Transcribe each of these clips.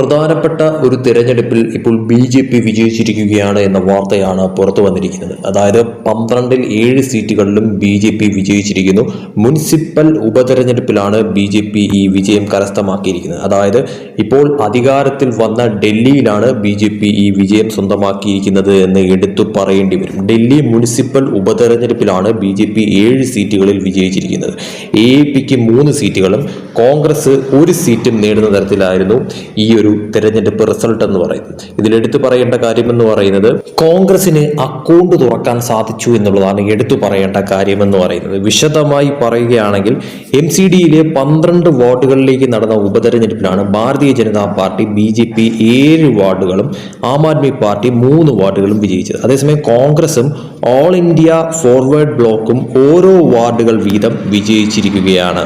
പ്രധാനപ്പെട്ട ഒരു തിരഞ്ഞെടുപ്പിൽ ഇപ്പോൾ ബി ജെ പി വിജയിച്ചിരിക്കുകയാണ് എന്ന വാർത്തയാണ് പുറത്തു വന്നിരിക്കുന്നത്. അതായത് പന്ത്രണ്ടിൽ ഏഴ് സീറ്റുകളിലും ബി ജെ പി വിജയിച്ചിരിക്കുന്നു. മുനിസിപ്പൽ ഉപതെരഞ്ഞെടുപ്പിലാണ് ബി ജെ പി ഈ വിജയം കരസ്ഥമാക്കിയിരിക്കുന്നത്. അതായത് ഇപ്പോൾ അധികാരത്തിൽ വന്ന ഡൽഹിയിലാണ് ബി ജെ പി ഈ വിജയം സ്വന്തമാക്കിയിരിക്കുന്നത് എന്ന് എടുത്തു പറയേണ്ടി വരും. ഡൽഹി മുനിസിപ്പൽ ഉപതെരഞ്ഞെടുപ്പിലാണ് ബി ജെ പി ഏഴ് സീറ്റുകളിൽ വിജയിച്ചിരിക്കുന്നത്. എ പിക്ക് മൂന്ന് സീറ്റുകളും കോൺഗ്രസ് ഒരു സീറ്റും നേടുന്ന തരത്തിലായിരുന്നു ഈ ഒരു തെരഞ്ഞെടുപ്പ് റിസൾട്ട് എന്ന് പറയുന്നത്. ഇതിലെടുത്തു പറയേണ്ട കാര്യമെന്ന് പറയുന്നത് കോൺഗ്രസിന് അക്കൗണ്ട് തുറക്കാൻ സാധിച്ചു എന്നുള്ളതാണ് എടുത്തു പറയേണ്ട കാര്യമെന്ന് പറയുന്നത്. വിശദമായി പറയുകയാണെങ്കിൽ എം സി ഡിയിലെ പന്ത്രണ്ട് വാർഡുകളിലേക്ക് നടന്ന ഉപതെരഞ്ഞെടുപ്പിലാണ് Bharatiya Janata party B J P ഏഴ് വാർഡുകളും ആം ആദ്മി പാർട്ടി മൂന്ന് വാർഡുകളും വിജയിച്ചത്. അതേസമയം കോൺഗ്രസും ഓൾ ഇന്ത്യ ഫോർവേഡ് ബ്ലോക്കും ഓരോ വാർഡുകൾ വീതം വിജയിച്ചിരിക്കുകയാണ്.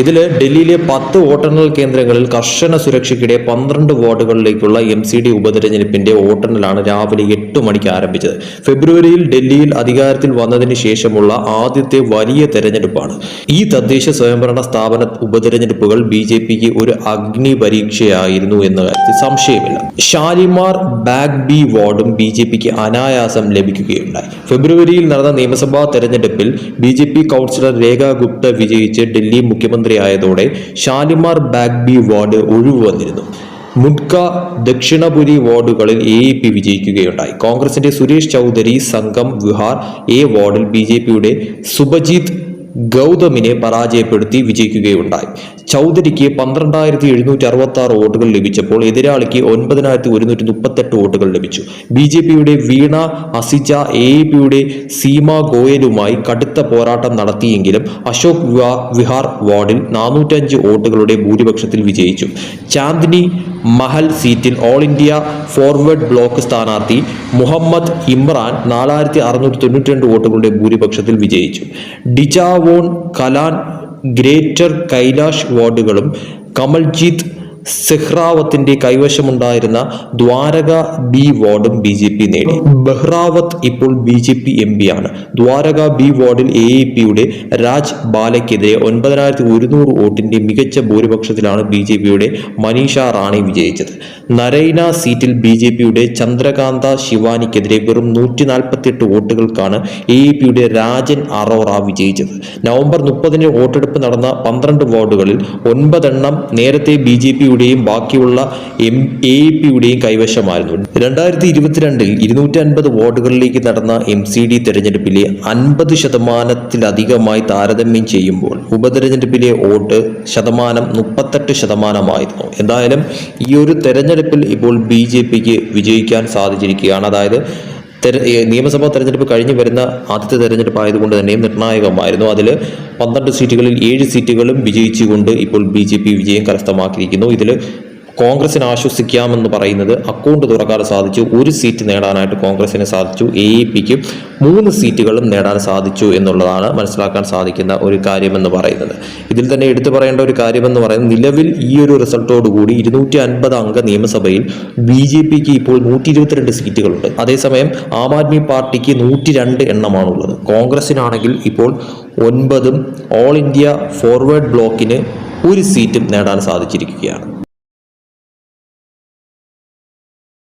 ഇതിൽ ഡൽഹിയിലെ പത്ത് വോട്ടെണ്ണൽ കേന്ദ്രങ്ങളിൽ കർശന സുരക്ഷയ്ക്കിടെ പന്ത്രണ്ട് വാർഡുകളിലേക്കുള്ള എം സി ഡി ഉപതെരഞ്ഞെടുപ്പിന്റെ വോട്ടെണ്ണലാണ് രാവിലെ എട്ട് മണിക്ക് ആരംഭിച്ചത്. ഫെബ്രുവരിയിൽ ഡൽഹിയിൽ അധികാരത്തിൽ വന്നതിന് ശേഷമുള്ള ആദ്യത്തെ വലിയ തെരഞ്ഞെടുപ്പാണ്. ഈ തദ്ദേശ സ്വയംഭരണ സ്ഥാപന ഉപതെരഞ്ഞെടുപ്പുകൾ ബി ജെ പിക്ക് ഒരു അഗ്നി പരീക്ഷയായിരുന്നു എന്ന കാര്യത്തിൽ സംശയമില്ല. ഷാലിമാർ ബാഗ് ബി വാർഡും ബി ജെ പിക്ക് അനായാസം ലഭിക്കുകയുണ്ടായി. ഫെബ്രുവരിയിൽ നടന്ന നിയമസഭാ തെരഞ്ഞെടുപ്പിൽ B J P councillor Rekha Gupta വിജയിച്ച് ഡൽഹി മുഖ്യമന്ത്രിയായതോടെ ഷാലിമാർ ബാഗ്ബി വാർഡ് ഒഴിവ് വന്നിരുന്നു മുഡ്ക ദക്ഷിണപുരി വാർഡുകളിൽ എ പി വിജയിക്കുകയുണ്ടായി. കോൺഗ്രസിന്റെ സുരേഷ് ചൗധരി സംഘം വിഹാർ എ വാർഡിൽ ബി ജെ പിയുടെ സുബജിത് ഗൗതമിനെ പരാജയപ്പെടുത്തി വിജയിക്കുകയുണ്ടായി. ചൗധരിക്ക് പന്ത്രണ്ടായിരത്തി എഴുന്നൂറ്റി അറുപത്തി ആറ് വോട്ടുകൾ ലഭിച്ചപ്പോൾ എതിരാളിക്ക് ഒൻപതിനായിരത്തി ഒരുന്നൂറ്റി മുപ്പത്തെട്ട് വോട്ടുകൾ ലഭിച്ചു. ബി ജെ പിയുടെ വീണ അസിജ എ പിയുടെ സീമ ഗോയലുമായി കടുത്ത പോരാട്ടം നടത്തിയെങ്കിലും അശോക് വിഹാ- വിഹാർ വാർഡിൽ നാനൂറ്റഞ്ച് വോട്ടുകളുടെ ഭൂരിപക്ഷത്തിൽ വിജയിച്ചു. ചാന്ദിനി മഹൽ സീറ്റിൽ ഓൾ ഇന്ത്യ ഫോർവേഡ് ബ്ലോക്ക് സ്ഥാനാർത്ഥി മുഹമ്മദ് ഇമ്രാൻ നാലായിരത്തി അറുന്നൂറ്റി തൊണ്ണൂറ്റി രണ്ട് വോട്ടുകളുടെ ഭൂരിപക്ഷത്തിൽ വിജയിച്ചു. ഡിജാവോൺ കലാൻ ഗ്രേറ്റർ കൈലാഷ് വാർഡുകളും കമൽജീത് സെഹ്റാവത്തിന്റെ കൈവശമുണ്ടായിരുന്ന ദ്വാരക ബി വാർഡും ബി ജെ പി നേടി. ബഹ്റാവത്ത് ഇപ്പോൾ B J P M P ആണ്. ദ്വാരക ബി വാർഡിൽ എ എ പിയുടെ രാജ് ബാലയ്ക്കെതിരെ ഒൻപതിനായിരത്തി ഒരുന്നൂറ് വോട്ടിന്റെ മികച്ച ഭൂരിപക്ഷത്തിലാണ് ബി ജെ പിയുടെ മനീഷ റാണി വിജയിച്ചത്. നരൈന സീറ്റിൽ ബി ജെ പിയുടെ ചന്ദ്രകാന്ത ശിവാനിക്കെതിരെ വെറും നൂറ്റി നാൽപ്പത്തിയെട്ട് വോട്ടുകൾക്കാണ് എ എ പിയുടെ രാജൻ അറോറ വിജയിച്ചത്. നവംബർ മുപ്പതിന് വോട്ടെടുപ്പ് നടന്ന പന്ത്രണ്ട് വാർഡുകളിൽ ഒൻപതെണ്ണം നേരത്തെ ബി ജെ പിയുടെയും ബാക്കിയുള്ള എം എ പിയുടെയും കൈവശമായിരുന്നു. രണ്ടായിരത്തി ഇരുപത്തിരണ്ടിൽ ഇരുന്നൂറ്റി അൻപത് വാർഡുകളിലേക്ക് നടന്ന എം സി ഡി തെരഞ്ഞെടുപ്പിലെ അൻപത് ശതമാനത്തിലധികമായി താരതമ്യം ചെയ്യുമ്പോൾ ഉപതെരഞ്ഞെടുപ്പിലെ വോട്ട് ശതമാനം മുപ്പത്തെട്ട് ശതമാനമായിരുന്നു. എന്തായാലും ഈ ഒരു തെരഞ്ഞെടുപ്പിൽ ഇപ്പോൾ ബി ജെ പിക്ക് വിജയിക്കാൻ സാധിച്ചിരിക്കുകയാണ്. അതായത് നിയമസഭാ തെരഞ്ഞെടുപ്പ് കഴിഞ്ഞു വരുന്ന ആദ്യത്തെ തെരഞ്ഞെടുപ്പ് ആയതുകൊണ്ട് തന്നെയും നിർണായകമായിരുന്നു. അതിൽ പന്ത്രണ്ട് സീറ്റുകളിൽ ഏഴ് സീറ്റുകളും വിജയിച്ചുകൊണ്ട് ഇപ്പോൾ ബി ജെ പി വിജയം കരസ്ഥമാക്കിയിരിക്കുന്നു. ഇതിൽ കോൺഗ്രസിന് ആശ്വസിക്കാമെന്ന് പറയുന്നത് അക്കൗണ്ട് തുറക്കാതെ സാധിച്ചു ഒരു സീറ്റ് നേടാനായിട്ട് കോൺഗ്രസിന് സാധിച്ചു എ ഇ പിക്ക് മൂന്ന് സീറ്റുകളും നേടാൻ സാധിച്ചു എന്നുള്ളതാണ് മനസ്സിലാക്കാൻ സാധിക്കുന്ന ഒരു കാര്യമെന്ന് പറയുന്നത്. ഇതിൽ തന്നെ എടുത്തു പറയേണ്ട ഒരു കാര്യമെന്ന് പറയുന്നത് നിലവിൽ ഈ ഒരു റിസൾട്ടോടുകൂടി ഇരുന്നൂറ്റി അൻപത് അംഗ നിയമസഭയിൽ ബി ജെ പിക്ക് ഇപ്പോൾ നൂറ്റി ഇരുപത്തിരണ്ട് സീറ്റുകളുണ്ട്. അതേസമയം ആം ആദ്മി പാർട്ടിക്ക് നൂറ്റി രണ്ട് എണ്ണമാണുള്ളത്. കോൺഗ്രസിനാണെങ്കിൽ ഇപ്പോൾ ഒൻപതും ഓൾ ഇന്ത്യ ഫോർവേഡ് ബ്ലോക്കിന് ഒരു സീറ്റും നേടാൻ സാധിച്ചിരിക്കുകയാണ്.